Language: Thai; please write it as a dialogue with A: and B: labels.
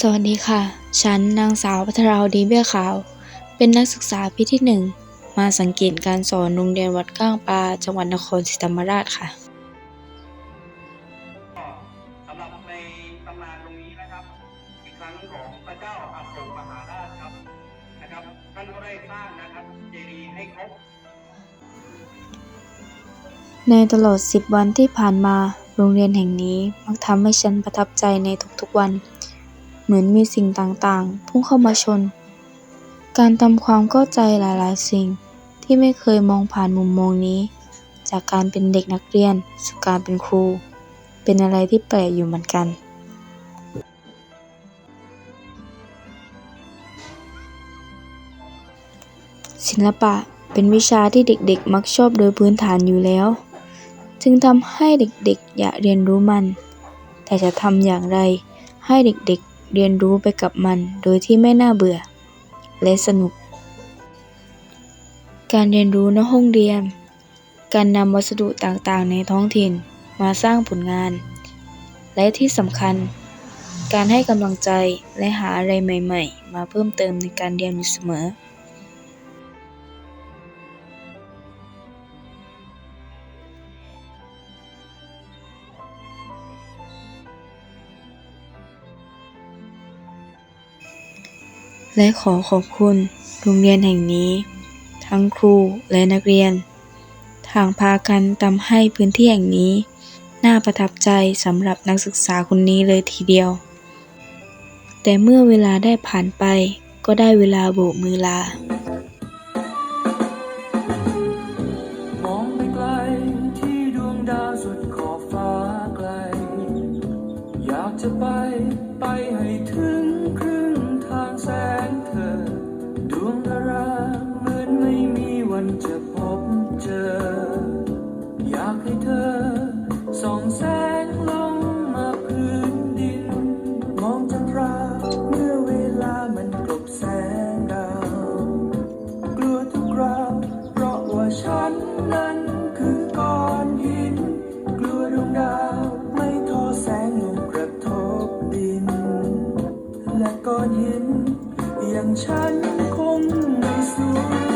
A: สวัสดีค่ะ ฉันนางสาวพัทราวดีเบี้ยขาว เป็นนักศึกษาปีที่หนึ่ง มาสังเกตการสอนโรงเรียนวัดก้างปลาจังหวัดนครศรีธรรมราชค่ะ
B: สำหรับในตำนานตรงนี้นะครับ อีกครั้งของพระเจ้าอาโศกมหาราชครับนะครับ ท่านก็ได้สร้างนะครับเจดีย์ให้ครบ
A: ในตลอด 10 วันที่ผ่านมา โรงเรียนแห่งนี้มักทำให้ฉันประทับใจในทุกๆวัน เหมือนมีสิ่งต่างๆ พุ่งเข้ามาชน การทำความเข้าใจหลายๆ สิ่งที่ไม่เคยมองผ่านมุมมองนี้ จากการเป็นเด็กนักเรียนสู่การเป็นครู เป็นอะไรที่แปลกอยู่เหมือนกันศิลปะเป็นวิชาที่เด็กๆ มักชอบโดยพื้นฐานอยู่แล้ว จึงทำให้เด็กๆ อยากเรียนรู้มัน แต่จะทำอย่างไรให้เด็กๆ เรียนรู้ไปกับมันโดยที่ไม่น่าเบื่อ และสนุก การเรียนรู้ในห้องเรียน การนำวัสดุต่างๆ ในท้องถิ่นมาสร้างผลงาน และที่สำคัญ การให้กำลังใจและหาอะไรใหม่ ๆ มาเพิ่มเติมในการเรียนอยู่เสมอ และขอขอบคุณโรงเรียนแห่งนี้ ทั้งครูและนักเรียนทางพากันทำให้พื้นที่แห่งนี้ น่าประทับใจสำหรับนักศึกษาคนนี้เลยทีเดียว แต่เมื่อเวลาได้ผ่านไปก็ได้เวลาโบกมือลา
C: มองไปไกลที่ดวงดาวสุดขอบฟ้าไกล อยากจะไป 像ย่าง